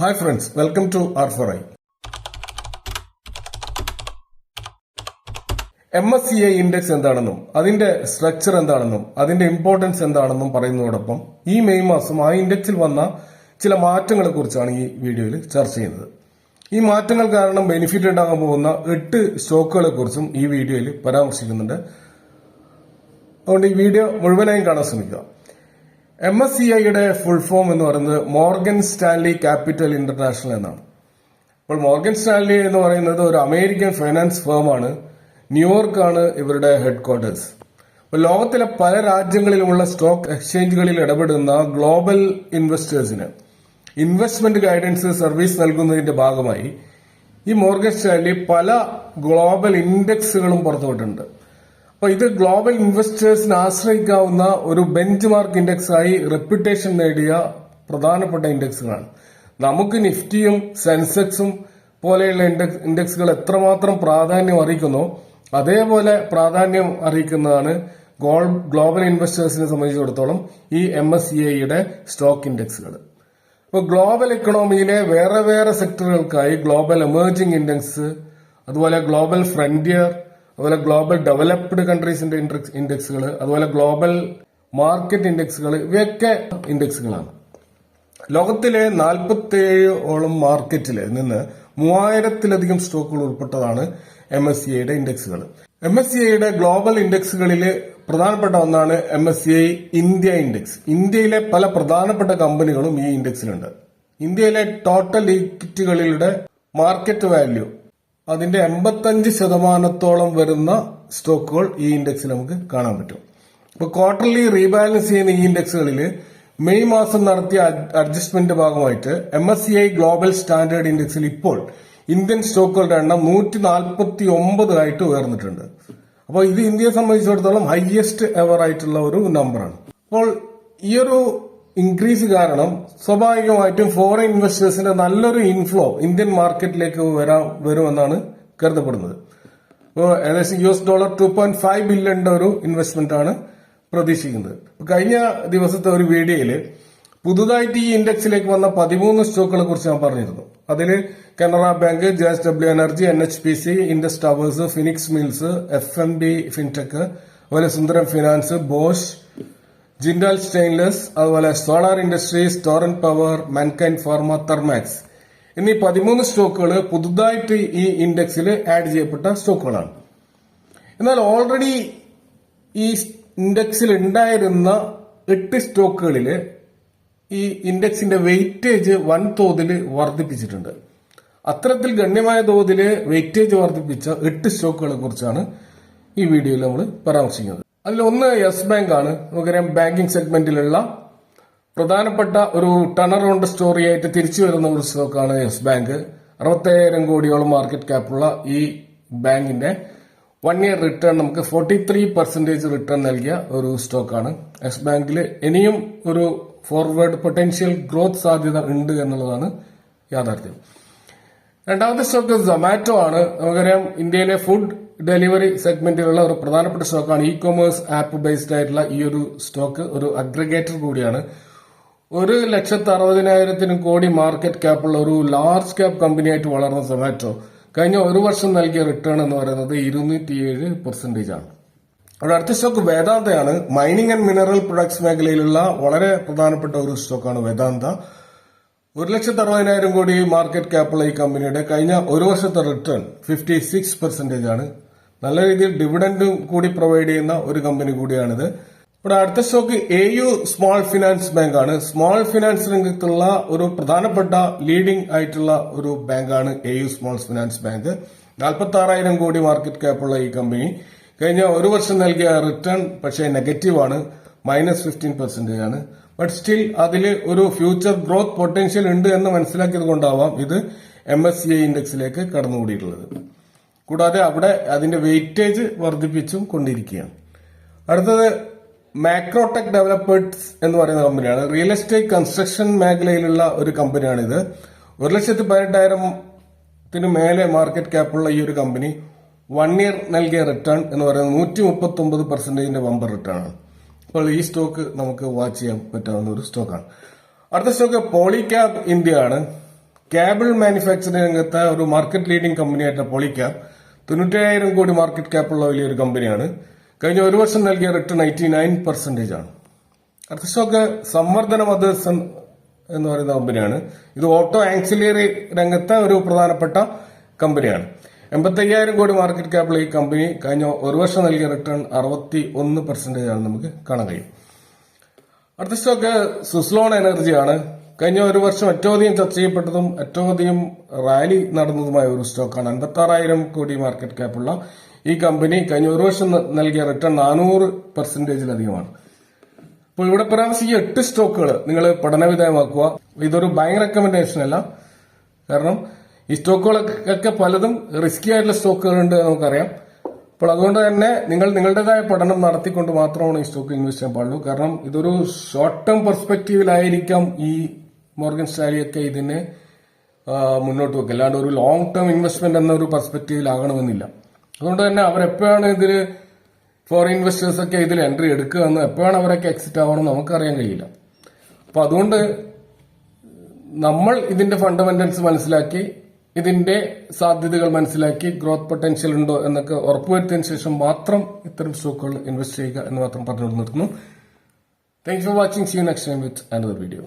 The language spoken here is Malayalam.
Hi friends welcome to R four I. M S C I index എന്താണെന്നും അതിന്റെ സ്ട്രക്ചർ എന്താണെന്നും അതിന്റെ ഇമ്പോർട്ടൻസ് എന്താണെന്നും പറയുന്നതോടൊപ്പം ഈ മെയ് മാസം ആ ഇൻഡെക്സിൽ വന്ന ചില മാറ്റങ്ങളെ കുറിച്ചാണ് ഈ വീഡിയോയിൽ ചർച്ച ചെയ്യുന്നത്. ഈ മാറ്റങ്ങൾ കാരണം ബെനിഫിറ്റ് ഉണ്ടാകാൻ പോകുന്ന എട്ട് സ്റ്റോക്കുകളെ കുറിച്ചും ഈ വീഡിയോയിൽ പരാമർശിക്കുന്നുണ്ട്. അതുകൊണ്ട് ഈ വീഡിയോ മുഴുവനായും കാണാൻ ശ്രമിക്കുക. എം എസ് സി ഐയുടെ ഫുൾ ഫോം എന്ന് പറയുന്നത് മോർഗൻ സ്റ്റാൻലി ക്യാപിറ്റൽ ഇന്റർനാഷണൽ എന്നാണ്. അപ്പോൾ മോർഗൻ സ്റ്റാൻലി എന്ന് പറയുന്നത് ഒരു അമേരിക്കൻ ഫൈനാൻസ് ഫേമാണ് ന്യൂയോർക്കാണ് ഇവരുടെ ഹെഡ് ക്വാർട്ടേഴ്സ് അപ്പോൾ ലോകത്തിലെ പല രാജ്യങ്ങളിലുമുള്ള സ്റ്റോക്ക് എക്സ്ചേഞ്ചുകളിൽ ഇടപെടുന്ന ഗ്ലോബൽ ഇൻവെസ്റ്റേഴ്സിന് ഇൻവെസ്റ്റ്മെന്റ് ഗൈഡൻസ് സർവീസ് നൽകുന്നതിന്റെ ഭാഗമായി ഈ മോർഗൻ സ്റ്റാൻലി പല ഗ്ലോബൽ ഇൻഡെക്സുകളും പുറത്തുവിട്ടിട്ടുണ്ട്. അപ്പൊ ഇത് ഗ്ലോബൽ ഇൻവെസ്റ്റേഴ്സിന് ആശ്രയിക്കാവുന്ന ഒരു ബെഞ്ച് മാർക്ക് ഇൻഡെക്സ് ആയി റെപ്യൂട്ടേഷൻ നേടിയ പ്രധാനപ്പെട്ട ഇൻഡെക്സുകളാണ്. നമുക്ക് നിഫ്റ്റിയും സെൻസെക്സും പോലെയുള്ള ഇൻഡെക്സ് ഇൻഡെക്സുകൾ എത്രമാത്രം പ്രാധാന്യം അറിയിക്കുന്നോ അതേപോലെ പ്രാധാന്യം അറിയിക്കുന്നതാണ് ഗോൾ- ഗ്ലോബൽ ഇൻവെസ്റ്റേഴ്സിനെ സംബന്ധിച്ചിടത്തോളം ഈ എം എസ് സി ഐയുടെ സ്റ്റോക്ക് ഇൻഡെക്സുകൾ. ഇപ്പോൾ ഗ്ലോബൽ ഇക്കണോമിയിലെ വേറെ വേറെ സെക്ടറുകൾക്കായി ഗ്ലോബൽ എമേർജിംഗ് ഇൻഡെക്സ് അതുപോലെ ഗ്ലോബൽ ഫ്രണ്ടിയർ അതുപോലെ ഗ്ലോബൽ ഡെവലപ്ഡ് കൺട്രീസിന്റെ ഇൻഡെക്സുകൾ അതുപോലെ ഗ്ലോബൽ മാർക്കറ്റ് ഇൻഡെക്സുകൾ ഇവയൊക്കെ ഇൻഡെക്സുകളാണ് ലോകത്തിലെ നാൽപ്പത്തേഴ് ഓളം മാർക്കറ്റിൽ നിന്ന് മൂവായിരത്തിലധികം സ്റ്റോക്കുകൾ ഉൾപ്പെട്ടതാണ് എം എസ് സി ഐയുടെ ഇൻഡെക്സുകൾ എം എസ് സി ഐയുടെ ഗ്ലോബൽ ഇൻഡെക്സുകളിൽ പ്രധാനപ്പെട്ട ഒന്നാണ് M S C I India index ഇന്ത്യയിലെ പല പ്രധാനപ്പെട്ട കമ്പനികളും ഈ ഇൻഡെക്സിലുണ്ട് ഇന്ത്യയിലെ ടോട്ടൽ ഇക്വിറ്റികളുടെ മാർക്കറ്റ് വാല്യൂ അതിന്റെ എൺപത്തഞ്ച് ശതമാനത്തോളം വരുന്ന സ്റ്റോക്കുകൾ ഈ ഇൻഡെക്സിൽ നമുക്ക് കാണാൻ പറ്റും. ഇപ്പൊ ക്വാർട്ടർലി റീബാലൻസ് ചെയ്യുന്ന ഈ ഇൻഡെക്സുകളിൽ മെയ് മാസം നടത്തിയ അഡ്ജസ്റ്റ്മെന്റ് ഭാഗമായിട്ട് M S C I global standard ഇൻഡെക്സിൽ ഇപ്പോൾ ഇന്ത്യൻ സ്റ്റോക്കുകളുടെ എണ്ണം നൂറ്റി നാൽപ്പത്തി ഒമ്പത് ആയിട്ട് ഉയർന്നിട്ടുണ്ട്. അപ്പോൾ ഇത് ഇന്ത്യയെ സംബന്ധിച്ചിടത്തോളം ഹയസ്റ്റ് എവർ ആയിട്ടുള്ള ഒരു നമ്പറാണ് അപ്പോൾ ഈ ഒരു ഇൻക്രീസ് കാരണം സ്വാഭാവികമായിട്ടും ഫോറിൻ ഇൻവെസ്റ്റേഴ്സിന്റെ നല്ലൊരു ഇൻഫ്ലോ ഇന്ത്യൻ മാർക്കറ്റിലേക്ക് വരാൻ വരുമെന്നാണ് കരുതപ്പെടുന്നത്. അപ്പോൾ ഏകദേശം U S dollar two point five ബില്യണിന്റെ ഒരു ഇൻവെസ്റ്റ്മെന്റ് ആണ് പ്രതീക്ഷിക്കുന്നത്. കഴിഞ്ഞ ദിവസത്തെ ഒരു വീഡിയോയിൽ പുതുതായിട്ട് ഈ ഇൻഡെക്സിലേക്ക് വന്ന പതിമൂന്ന് സ്റ്റോക്കുകളെ കുറിച്ച് ഞാൻ പറഞ്ഞിരുന്നു. അതിൽ Canara bank J S W energy N H P C Indus towers Phoenix mills F M B fintech അതുപോലെ Sundaram finance Bosch Jindal stainless അതുപോലെ solar industries Torrent power Mankind pharma Thermax എന്നീ പതിമൂന്ന് സ്റ്റോക്കുകൾ പുതുതായിട്ട് ഈ ഇൻഡെക്സിൽ ആഡ് ചെയ്യപ്പെട്ട സ്റ്റോക്കുകളാണ്. എന്നാൽ ഓൾറെഡി ഈ ഇൻഡെക്സിൽ ഉണ്ടായിരുന്ന എട്ട് സ്റ്റോക്കുകളിൽ ഈ ഇൻഡെക്സിന്റെ വെയിറ്റേജ് വൻതോതിൽ വർദ്ധിപ്പിച്ചിട്ടുണ്ട്. അത്തരത്തിൽ ഗണ്യമായ തോതിൽ വെയിറ്റേജ് വർദ്ധിപ്പിച്ച എട്ട് സ്റ്റോക്കുകളെ കുറിച്ചാണ് ഈ വീഡിയോയിൽ നമ്മൾ പരാമർശിക്കുന്നത്. അതിൽ ഒന്ന് യെസ് ബാങ്ക് ആണ്. നമുക്കറിയാം ബാങ്കിങ് സെഗ്മെന്റിലുള്ള പ്രധാനപ്പെട്ട ഒരു ടണർ അറൗണ്ട് സ്റ്റോറിയായിട്ട് തിരിച്ചു വരുന്ന ഒരു സ്റ്റോക്കാണ് യെസ് ബാങ്ക്. അറുപത്തയ്യായിരം കോടിയോളം മാർക്കറ്റ് ക്യാപ്പുള്ള ഈ ബാങ്കിന്റെ വൺ ഇയർ റിട്ടേൺ നമുക്ക് ഫോർട്ടി ത്രീ പെർസെന്റേജ് റിട്ടേൺ നൽകിയ ഒരു സ്റ്റോക്കാണ് യെസ് ബാങ്കിൽ ഇനിയും ഒരു ഫോർവേഡ് പൊട്ടൻഷ്യൽ ഗ്രോത്ത് സാധ്യത ഉണ്ട് എന്നുള്ളതാണ് യാഥാർത്ഥ്യം. രണ്ടാമത്തെ സ്റ്റോക്ക് സൊമാറ്റോ ആണ്. നമുക്കറിയാം ഇന്ത്യയിലെ ഫുഡ് ഡെലിവറി സെഗ്മെന്റിലുള്ള ഒരു പ്രധാനപ്പെട്ട സ്റ്റോക്കാണ് ഇ കൊമേഴ്സ് ആപ്പ് ബേസ്ഡ് ആയിട്ടുള്ള ഈ ഒരു സ്റ്റോക്ക് ഒരു അഗ്രഗേറ്റർ കൂടിയാണ്. ഒരു ലക്ഷത്തി അറുപതിനായിരത്തിന് കോടി മാർക്കറ്റ് ക്യാപ്പുള്ള ഒരു ലാർജ് ക്യാപ് കമ്പനിയായിട്ട് വളർന്ന സൊമാറ്റോ കഴിഞ്ഞ ഒരു വർഷം നൽകിയ റിട്ടേൺ എന്ന് പറയുന്നത് ഇരുന്നൂറ്റിയേഴ് പെർസെന്റേജ് ആണ്. അവിടെ അടുത്ത സ്റ്റോക്ക് വേദാന്തയാണ്. മൈനിങ് ആൻഡ് മിനറൽ പ്രൊഡക്ട്സ് മേഖലയിലുള്ള വളരെ പ്രധാനപ്പെട്ട ഒരു സ്റ്റോക്കാണ് വേദാന്ത. ഒരു ലക്ഷത്തി അറുപതിനായിരം കോടി മാർക്കറ്റ് ക്യാപ്പുള്ള ഈ കമ്പനിയുടെ കഴിഞ്ഞ ഒരു വർഷത്തെ റിട്ടേൺ ഫിഫ്റ്റി സിക്സ് പെർസെന്റേജ് ആണ്. നല്ല രീതിയിൽ ഡിവിഡൻഡും കൂടി പ്രൊവൈഡ് ചെയ്യുന്ന ഒരു കമ്പനി കൂടിയാണിത്. ഇവിടെ അടുത്ത stock A U small finance bank ആണ്. സ്മോൾ ഫിനാൻസ് രംഗത്തുള്ള ഒരു പ്രധാനപ്പെട്ട ലീഡിംഗ് ആയിട്ടുള്ള ഒരു ബാങ്കാണ് A U small finance bank നാൽപ്പത്തി ആറായിരം കോടി മാർക്കറ്റ് ക്യാപ്പുള്ള ഈ കമ്പനി കഴിഞ്ഞ ഒരു വർഷം നൽകിയ റിട്ടേൺ പക്ഷേ ആണ്. മൈനസ് ഫിഫ്റ്റീൻ പെർസെന്റേജ് ആണ്. ബട്ട് സ്റ്റിൽ അതിൽ ഒരു ഫ്യൂച്ചർ ഗ്രോത്ത് പൊട്ടൻഷ്യൽ ഉണ്ട് എന്ന് മനസ്സിലാക്കിയത് കൊണ്ടാവാം ഇത് എം എസ് സി ഐ ഇൻഡെക്സിലേക്ക് കടന്നുകൂടിയിട്ടുള്ളത്. കൂടാതെ അവിടെ അതിന്റെ വെയിറ്റേജ് വർദ്ധിപ്പിച്ചും കൊണ്ടിരിക്കുകയാണ്. അടുത്തത് മാക്രോടെക് ഡെവലപ്പേഴ്സ് എന്ന് പറയുന്ന കമ്പനിയാണ്. റിയൽ എസ്റ്റേറ്റ് കൺസ്ട്രക്ഷൻ മേഖലയിലുള്ള ഒരു കമ്പനിയാണിത്. ഒരു ലക്ഷത്തി പതിനെട്ടായിരത്തിന് മേലെ മാർക്കറ്റ് ക്യാപ്പുള്ള ഈ ഒരു കമ്പനി വൺ ഇയർ നൽകിയ റിട്ടേൺ എന്ന് പറയുന്നത് നൂറ്റി മുപ്പത്തി ഒമ്പത് പെർസെന്റേജിന്റെ ബമ്പർ റിട്ടേൺ ആണ്. അപ്പോൾ ഈ സ്റ്റോക്ക് നമുക്ക് വാച്ച് ചെയ്യാൻ പറ്റാവുന്ന ഒരു സ്റ്റോക്കാണ് അടുത്ത സ്റ്റോക്ക് പോളിക്യാബ് ഇന്ത്യ ആണ്. കേബിൾ മാനുഫാക്ചറിംഗ് രംഗത്തെ ഒരു മാർക്കറ്റ് ലീഡിംഗ് കമ്പനിയായിട്ട് പൊളിക്ക തൊണ്ണൂറ്റേഴായിരം കോടി മാർക്കറ്റ് ക്യാപ്പുള്ള വലിയൊരു കമ്പനിയാണ് കഴിഞ്ഞ ഒരു വർഷം നൽകിയ റിട്ടേൺ എയ്റ്റി നയൻ പെർസെന്റേജ് ആണ്. അടുത്ത സ്റ്റോക്ക് സംവർദ്ധന മദേഴ്സൺ എന്ന് പറയുന്ന കമ്പനിയാണ് ഇത് ഓട്ടോ ആക്സിലറി രംഗത്തെ ഒരു പ്രധാനപ്പെട്ട കമ്പനിയാണ് എൺപത്തി അയ്യായിരം കോടി മാർക്കറ്റ് ക്യാപ്പുള്ള ഈ കമ്പനി കഴിഞ്ഞ ഒരു വർഷം നൽകിയ റിട്ടേൺ അറുപത്തി ഒന്ന് പെർസെന്റേജ് ആണ് നമുക്ക് കാണാൻ കഴിയും. അടുത്ത സ്റ്റോക്ക് സുസ്ലോൺ എനർജിയാണ് കഴിഞ്ഞ ഒരു വർഷം ഏറ്റവും അധികം ചർച്ച ചെയ്യപ്പെട്ടതും ഏറ്റവും അധികം റാലി നടന്നതുമായ ഒരു സ്റ്റോക്കാണ്. അൻപത്തി ആറായിരം കോടി മാർക്കറ്റ് ക്യാപ്പുള്ള ഈ കമ്പനി കഴിഞ്ഞ ഒരു വർഷം നൽകിയ റിട്ടേൺ നാനൂറ് പെർസെന്റേജിലധികമാണ് അപ്പോൾ ഇവിടെ പരാമർശിക്കുക എട്ട് സ്റ്റോക്കുകൾ നിങ്ങൾ പഠനവിധേയമാക്കുക. ഇതൊരു ബാങ്ക് റെക്കമെൻഡേഷൻ അല്ല. കാരണം ഈ സ്റ്റോക്കുകളൊക്കെ പലതും റിസ്കി ആയിട്ടുള്ള സ്റ്റോക്കുകളുണ്ട് നമുക്കറിയാം. അപ്പോൾ അതുകൊണ്ട് തന്നെ നിങ്ങൾ നിങ്ങളുടേതായ പഠനം നടത്തിക്കൊണ്ട് മാത്രമാണ് ഈ സ്റ്റോക്ക് ഇൻവെസ്റ്റ് ചെയ്യാൻ പാടുള്ളൂ. കാരണം ഇതൊരു ഷോർട്ട് ടേം പെർസ്പെക്റ്റീവിലായിരിക്കാം ഈ മോർഗൻ സ്റ്റാലിയൊക്കെ ഇതിനെ മുന്നോട്ട് വെക്കുക അല്ലാണ്ട് ഒരു ലോങ് ടേം ഇൻവെസ്റ്റ്മെന്റ് എന്നൊരു പെർസ്പെക്റ്റീവിലാകണമെന്നില്ല അതുകൊണ്ട് തന്നെ അവരെപ്പോഴാണ് ഇതിൽ ഫോറിൻ ഇൻവെസ്റ്റേഴ്സ് ഒക്കെ ഇതിൽ എൻട്രി എടുക്കുക എന്ന് എപ്പോഴാണ് അവരൊക്കെ എക്സിറ്റ് ആവണം നമുക്കറിയാൻ കഴിയില്ല. അപ്പൊ അതുകൊണ്ട് നമ്മൾ ഇതിന്റെ ഫണ്ടമെന്റൽസ് മനസ്സിലാക്കി ഇതിന്റെ സാധ്യതകൾ മനസ്സിലാക്കി ഗ്രോത്ത് പൊട്ടൻഷ്യൽ ഉണ്ടോ എന്നൊക്കെ ഉറപ്പുവരുത്തിയതിനു ശേഷം മാത്രം ഇത്തരം സ്റ്റോക്കുകൾ ഇൻവെസ്റ്റ് ചെയ്യുക എന്ന് മാത്രം പറഞ്ഞു നിർത്തുന്നു. Thanks for watching see next time with another video